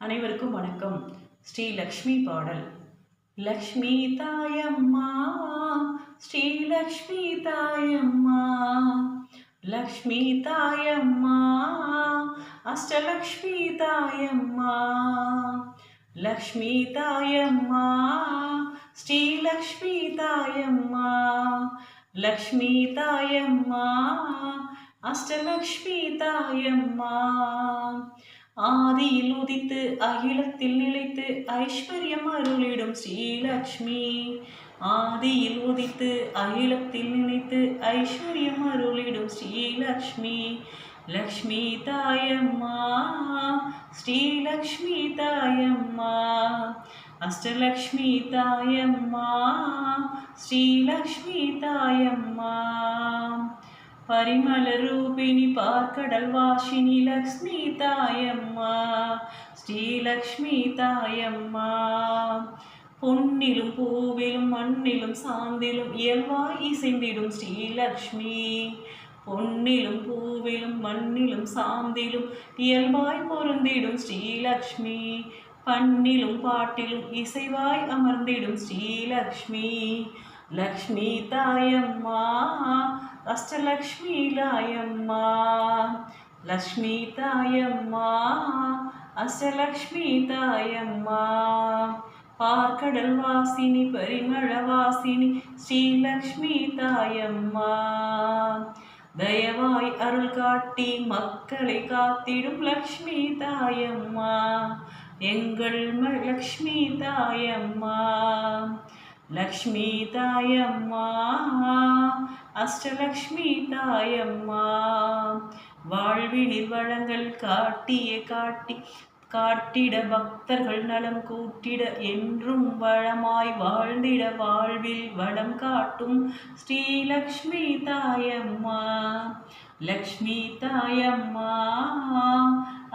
அனைவருக்கும் வணக்கம். ஸ்ரீ லக்ஷ்மி பாடல். லக்ஷ்மி தாயம்மா ஸ்ரீ லக்ஷ்மி தாயம்மா லக்ஷ்மி தாயம்மா அஷ்டலக்ஷ்மி தாயம்மா லக்ஷ்மி தாயம்மா ஸ்ரீ லக்ஷ்மி தாயம்மா லக்ஷ்மி தாயம்மா அஷ்டலக்ஷ்மி தாயம்மா ஆதியில் உதித்து அகிலத்தில் நிலைத்து ஐஸ்வர்யம் அருளிடும் ஸ்ரீலக்ஷ்மி. ஆதியில் உதித்து அகிலத்தில் நினைத்து ஐஸ்வர்யம் அருளிடும் ஸ்ரீலக்ஷ்மி. லக்ஷ்மி தாயம்மா ஸ்ரீலக்ஷ்மி தாயம்மா அஷ்டலக்ஷ்மி தாயம்மா ஸ்ரீலக்ஷ்மி தாயம்மா. పరిమళ రూపిణి పార్కడల్ వాషిని లక్ష్మీ தாயம்மா ஸ்ரீலக்ஷ்மி தாயம்மா பொன்னிலும் பூவிலும் மண்ணிலும் சாந்திலும் இயல்பாய் இசைந்திடும் ஸ்ரீலக்ஷ்மி பொன்னிலும் பூவிலும் மண்ணிலும் சாந்திலும் இயல்பாய் பொருந்திடும் ஸ்ரீலக்ஷ்மி பண்ணிலும் பாட்டிலும் இசைவாய் அமர்ந்திடும் ஸ்ரீலக்ஷ்மி லக்ஷ்மி தாயம்மா அஷ்டலக்ஷ்மி தாயம்மா லக்ஷ்மி தாயம்மா அஷ்டலக்ஷ்மி தாயம்மா பார்க்கடல் வாசினி பரிமள வாசினி ஸ்ரீலக்ஷ்மி தாயம்மா தயவாய் அருள் காட்டி மக்களை காத்திடும் லக்ஷ்மி தாயம்மா எங்கள் லக்ஷ்மி தாயம்மா லக்ஷ்மி தாயம்மா அஷ்டலக்ஷ்மி தாயம்மா வாழ்வினில் வளங்கள் காட்டிய காட்டி காட்டிட பக்தர்கள் நலம் கூட்டிட என்றும் வளமாய் வாழ்ந்திட வாழ்வில் வளம் காட்டும் ஸ்ரீலக்ஷ்மி தாயம்மா லக்ஷ்மி தாயம்மா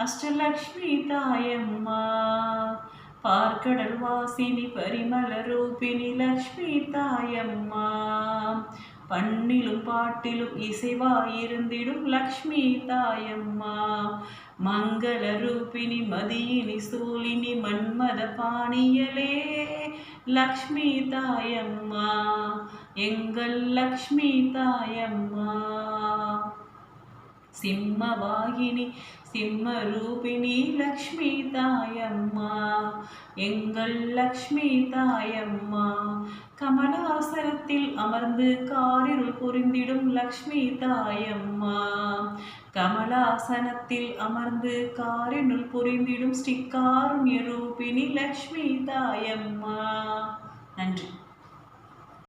அஷ்டலக்ஷ்மி தாயம்மா பார்க்கடல் வாசினி பரிமள ரூபிணி லக்ஷ்மி தாயம்மா. பண்ணிலும் பாட்டிலும் இசைவாயிருந்திடும் லக்ஷ்மி தாயம்மா. மங்கள ரூபிணி மதியினி சூலினி மன்மத பாணியலே லக்ஷ்மி தாயம்மா. எங்கள் லக்ஷ்மி தாயம்மா. சிம்மவாகினி சிம்ம ரூபிணி லக்ஷ்மி தாயம்மா எங்கள் லக்ஷ்மி தாயம்மா. கமலாசனத்தில் அமர்ந்து காரிருள் புரிந்திடும் லக்ஷ்மி தாயம்மா. கமலாசனத்தில் அமர்ந்து காரினுள் புரிந்திடும் ஸ்ரீ காருண்ய ரூபிணி லக்ஷ்மி தாயம்மா. நன்றி.